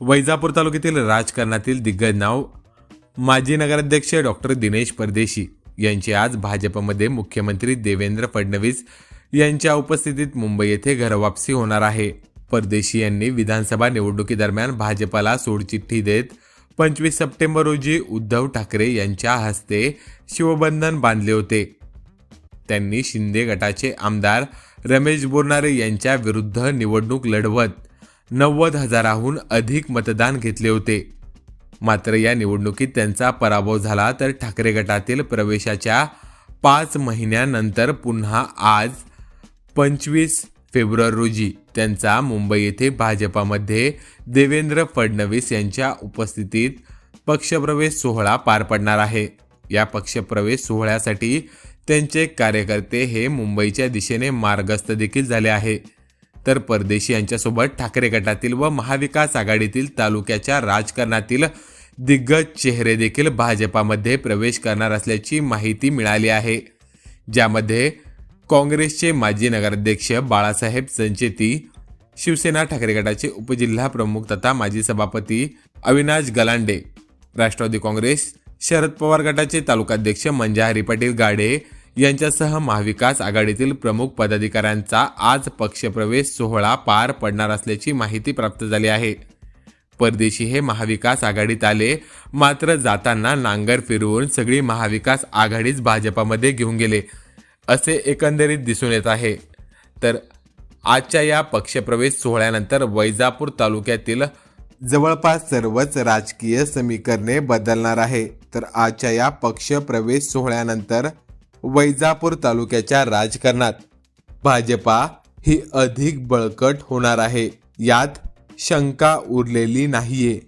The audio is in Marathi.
वैजापूर तालुक्यातील राजकारणातील दिग्गज नाव माजी नगराध्यक्ष डॉक्टर दिनेश परदेशी यांची आज भाजपमध्ये मुख्यमंत्री देवेंद्र फडणवीस यांच्या उपस्थितीत मुंबई येथे घरवापसी होणार आहे. परदेशी यांनी विधानसभा निवडणुकीदरम्यान भाजपाला सोडचिठ्ठी देत पंचवीस सप्टेंबर रोजी उद्धव ठाकरे यांच्या हस्ते शिवबंधन बांधले होते. त्यांनी शिंदे गटाचे आमदार रमेश बोरनारे यांच्या विरुद्ध निवडणूक लढवत नव्वद हजाराहून अधिक मतदान घेतले होते. मात्र या निवडणुकीत त्यांचा पराभव झाला तर ठाकरे गटातील प्रवेशाच्या पाच महिन्यानंतर पुन्हा आज पंचवीस फेब्रुवारी रोजी त्यांचा मुंबई येथे भाजपामध्ये देवेंद्र फडणवीस यांच्या उपस्थितीत पक्षप्रवेश सोहळा पार पडणार आहे. या पक्षप्रवेश सोहळ्यासाठी त्यांचे कार्यकर्ते हे मुंबईच्या दिशेने मार्गस्थ देखील झाले आहे. तर परदेशी यांच्यासोबत ठाकरे गटातील व महाविकास आघाडीतील तालुक्याच्या राजकारणातील दिग्गज चेहरे देखील भाजपामध्ये प्रवेश करणार असल्याची माहिती मिळाली आहे. ज्यामध्ये काँग्रेसचे माजी नगराध्यक्ष बाळासाहेब संचेती शिवसेना ठाकरे गटाचे उपजिल्हा प्रमुख तथा माजी सभापती अविनाश गलांडे राष्ट्रवादी काँग्रेस शरद पवार गटाचे तालुकाध्यक्ष मंजाहरी पाटील गाडे यांच्यासह महाविकास आघाडीतील प्रमुख पदाधिकाऱ्यांचा आज पक्षप्रवेश सोहळा पार पडणार असल्याची माहिती प्राप्त झाली आहे. परदेशी हे महाविकास आघाडीत आले मात्र जाताना नांगर फिरवून सगळी महाविकास आघाडीच भाजपामध्ये घेऊन गेले असे एकंदरीत दिसून येत आहे. तर आजच्या या पक्षप्रवेश सोहळ्यानंतर वैजापूर तालुक्यातील जवळपास सर्वच राजकीय समीकरणे बदलणार आहे. तर आजच्या या पक्षप्रवेश सोहळ्यानंतर वैजापूर तालुक्याच्या राजकारणात. भाजपा ही अधिक बळकट होणार आहे. यात शंका उरलेली नाहीये.